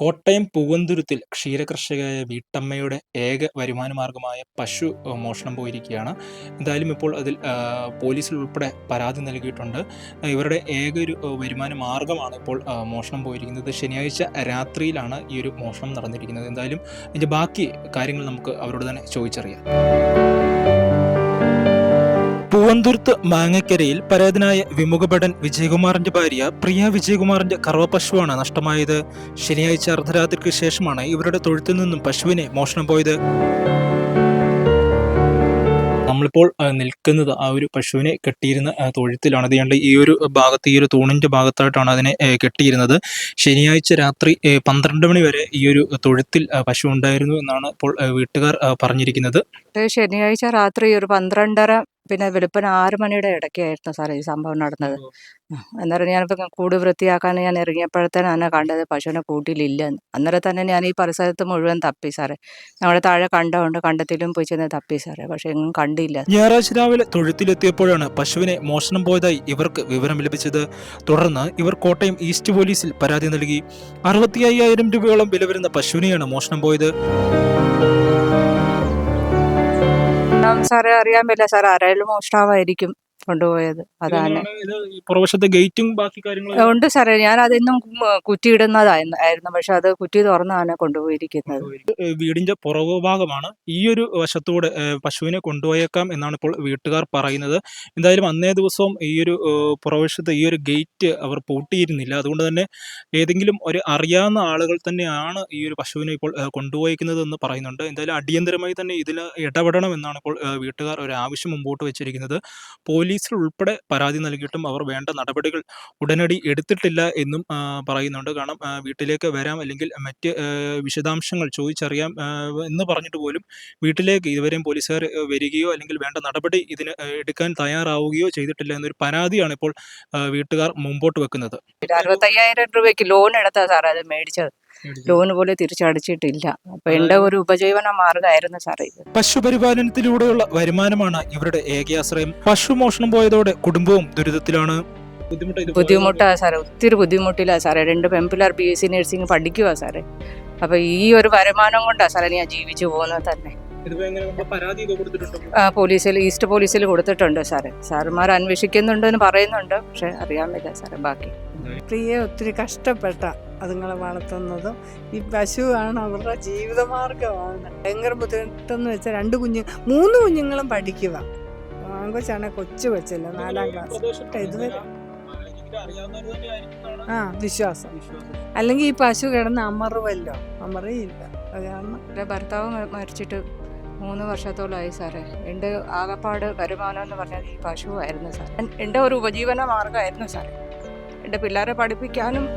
കോട്ടയം പൂവന്തുരുത്തിൽ ക്ഷീരകർഷകയായ വീട്ടമ്മയുടെ ഏക വരുമാന മാർഗമായ പശു മോഷണം പോയിരിക്കുകയാണ്. എന്തായാലും ഇപ്പോൾ അതിൽ പോലീസിൽ ഉൾപ്പെടെ പരാതി നൽകിയിട്ടുണ്ട്. ഇവരുടെ ഏക ഒരു വരുമാന മാർഗമാണ് ഇപ്പോൾ മോഷണം പോയിരിക്കുന്നത്. ശനിയാഴ്ച രാത്രിയിലാണ് ഈ ഒരു മോഷണം നടന്നിരിക്കുന്നത്. എന്തായാലും ഇതിന്റെ ബാക്കി കാര്യങ്ങൾ നമുക്ക് അവരോട് തന്നെ ചോദിച്ചറിയാം. പൂവന്തുരുത്ത് മാങ്ങക്കരയിൽ പരാതനായ വിമുഖഭടൻ വിജയകുമാറിന്റെ ഭാര്യ പ്രിയ വിജയകുമാറിന്റെ കറവ പശുവാണ് നഷ്ടമായത്. ശനിയാഴ്ച അർദ്ധരാത്രിക്ക് ശേഷമാണ് ഇവരുടെ തൊഴുത്തിൽ നിന്നും പശുവിനെ മോഷണം പോയത്. നമ്മളിപ്പോൾ നിൽക്കുന്നത് ആ ഒരു പശുവിനെ കെട്ടിയിരുന്ന തൊഴുത്തിലാണ്. അതുകൊണ്ട് ഈ ഒരു ഭാഗത്ത് ഈ ഒരു തൂണിന്റെ ഭാഗത്തായിട്ടാണ് അതിനെ കെട്ടിയിരുന്നത്. ശനിയാഴ്ച രാത്രി പന്ത്രണ്ട് മണി വരെ ഈ ഒരു തൊഴുത്തിൽ പശു ഉണ്ടായിരുന്നു എന്നാണ് ഇപ്പോൾ വീട്ടുകാർ പറഞ്ഞിരിക്കുന്നത്. ശനിയാഴ്ച രാത്രി ഒരു പന്ത്രണ്ടര പിന്നെ വെളുപ്പിന് ആറ് മണിയുടെ ഇടയ്ക്കായിരുന്നു സാറേ ഈ സംഭവം നടന്നത്. അന്നേരം ഞാനിപ്പോൾ കൂട് വൃത്തിയാക്കാൻ ഞാൻ ഇറങ്ങിയപ്പോഴത്തേനാണ് കണ്ടത് പശുവിനെ കൂട്ടിയിലില്ല അന്നേരം തന്നെ ഞാൻ ഈ പരിസരത്ത് മുഴുവൻ തപ്പി സാറേ. ഞങ്ങളെ താഴെ കണ്ടമുണ്ട് കണ്ടത്തിലും പോയി ചെന്ന് തപ്പി സാറേ. പക്ഷെ എങ്ങും കണ്ടില്ല. ഞായറാഴ്ച രാവിലെ തൊഴുത്തിലെത്തിയപ്പോഴാണ് പശുവിനെ മോഷണം പോയതായി ഇവർക്ക് വിവരം ലഭിച്ചത്. തുടർന്ന് ഇവർ കോട്ടയം ഈസ്റ്റ് പോലീസിൽ പരാതി നൽകി. അറുപത്തി അയ്യായിരം രൂപയോളം വില വരുന്ന പശുവിനെയാണ് മോഷണം പോയത്. ഒന്നാം സാറേ അറിയാൻ പറ്റില്ല സാർ ആരായാലും മോഷ്ടാവായിരിക്കും. കൊണ്ടുപോയത്. അതാണ്. പുറവശത്തെ ഗേറ്റും ബാക്കി കാര്യങ്ങളും? ഉണ്ട് സാറേ. ഞാൻ അതെന്നും കുറ്റിയിടുന്നതായിരുന്നു പക്ഷെ അത് കുറ്റി തുറന്നാണ് കൊണ്ടുപോയിരിക്കുന്നത്. വീടിന്റെ പുറകു ഭാഗമാണ് ഈ ഒരു വശത്തൂടെ പശുവിനെ കൊണ്ടുപോയേക്കാം എന്നാണ് ഇപ്പോൾ വീട്ടുകാർ പറയുന്നത്. എന്തായാലും അന്നേ ദിവസവും ഈ ഒരു പുറവശത്ത് ഈ ഒരു ഗേറ്റ് അവർ പൂട്ടിയിരുന്നില്ല. അതുകൊണ്ട് തന്നെ ഏതെങ്കിലും ഒരു അറിയാവുന്ന ആളുകൾ തന്നെയാണ് ഈ ഒരു പശുവിനെ ഇപ്പോൾ കൊണ്ടുപോയിക്കുന്നത് എന്ന് പറയുന്നുണ്ട്. എന്തായാലും അടിയന്തരമായി തന്നെ ഇതിൽ ഇടപെടണം എന്നാണ് ഇപ്പോൾ വീട്ടുകാർ ഒരു ആവശ്യം മുമ്പോട്ട് വെച്ചിരിക്കുന്നത്. പോലീസിൽ ഉൾപ്പെടെ പരാതി നൽകിയിട്ടും അവർ വേണ്ട നടപടികൾ ഉടനടി എടുത്തിട്ടില്ല എന്നും പറയുന്നുണ്ട്. കാരണം വീട്ടിലേക്ക് വരാം അല്ലെങ്കിൽ മറ്റ് വിശദാംശങ്ങൾ ചോദിച്ചറിയാം എന്ന് പറഞ്ഞിട്ട് പോലും വീട്ടിലേക്ക് ഇതുവരെയും പോലീസുകാർ വരികയോ അല്ലെങ്കിൽ വേണ്ട നടപടി ഇതിന് എടുക്കാൻ തയ്യാറാവുകയോ ചെയ്തിട്ടില്ല എന്നൊരു പരാതിയാണ് ഇപ്പോൾ വീട്ടുകാർ മുമ്പോട്ട് വെക്കുന്നത്. അറുപത്തയ്യായിരം രൂപയ്ക്ക് ലോൺ എടുത്താ സാർ അത് മേടിച്ചത്. ലോൺ പോലെ തിരിച്ചടച്ചിട്ടില്ല. അപ്പൊ എന്റെ ഒരു ഉപജീവന മാർഗമായിരുന്നു സാറേ ഇത്. പശുപരിപാലനത്തിലൂടെയുള്ള വരുമാനമാണ് ഇവരുടെ ഏകയാശ്രയം. പശു മോഷണം പോയതോടെ കുടുംബവും ദുരിതത്തിലാണ്. ബുദ്ധിമുട്ടാ സാറേ ഒത്തിരി ബുദ്ധിമുട്ടില്ല സാറേ. രണ്ട് പെമ്പിലാർ ബി എസ് സി നഴ്സിംഗ് പഠിക്കുക സാറേ. അപ്പൊ ഈ ഒരു വരുമാനം കൊണ്ടാ സാറേ ഞാൻ ജീവിച്ചു പോകുന്നത് തന്നെ. ആ, പോലീസിൽ ഈസ്റ്റ് പോലീസിൽ കൊടുത്തിട്ടുണ്ട് സാറേ. സാറുമാർ അന്വേഷിക്കുന്നുണ്ടെന്ന് പറയുന്നുണ്ട്. പക്ഷെ അറിയാൻ പറ്റില്ല സാറേ ബാക്കി. പ്രിയ ഒത്തിരി കഷ്ടപ്പെട്ട അതുങ്ങളെ വളർത്തുന്നതും ഈ പശുവാണ് അവരുടെ ജീവിതമാർഗമാണ് ഭയങ്കര ബുദ്ധിമുട്ടെന്ന് വെച്ചാൽ രണ്ട് കുഞ്ഞു മൂന്ന് കുഞ്ഞുങ്ങളും പഠിക്കുക. ആങ്കൊച്ചാണ് കൊച്ചു കൊച്ചല്ല നാലാം ക്ലാസ്. ഇതുവരെ ആ വിശ്വാസം. അല്ലെങ്കിൽ ഈ പശു കിടന്ന് അമറുവല്ലോ? അമറിയില്ല. കാരണം എന്റെ ഭർത്താവ് മരിച്ചിട്ട് മൂന്ന് വർഷത്തോളമായി സാറേ. എന്റെ ആകപ്പാട് വരുമാനം എന്ന് പറഞ്ഞാൽ ഈ പശുവായിരുന്നു സാർ എന്റെ ഒരു ഉപജീവന മാർഗമായിരുന്നു സാറേ. എന്റെ പിള്ളേരെ പഠിപ്പിക്കാനും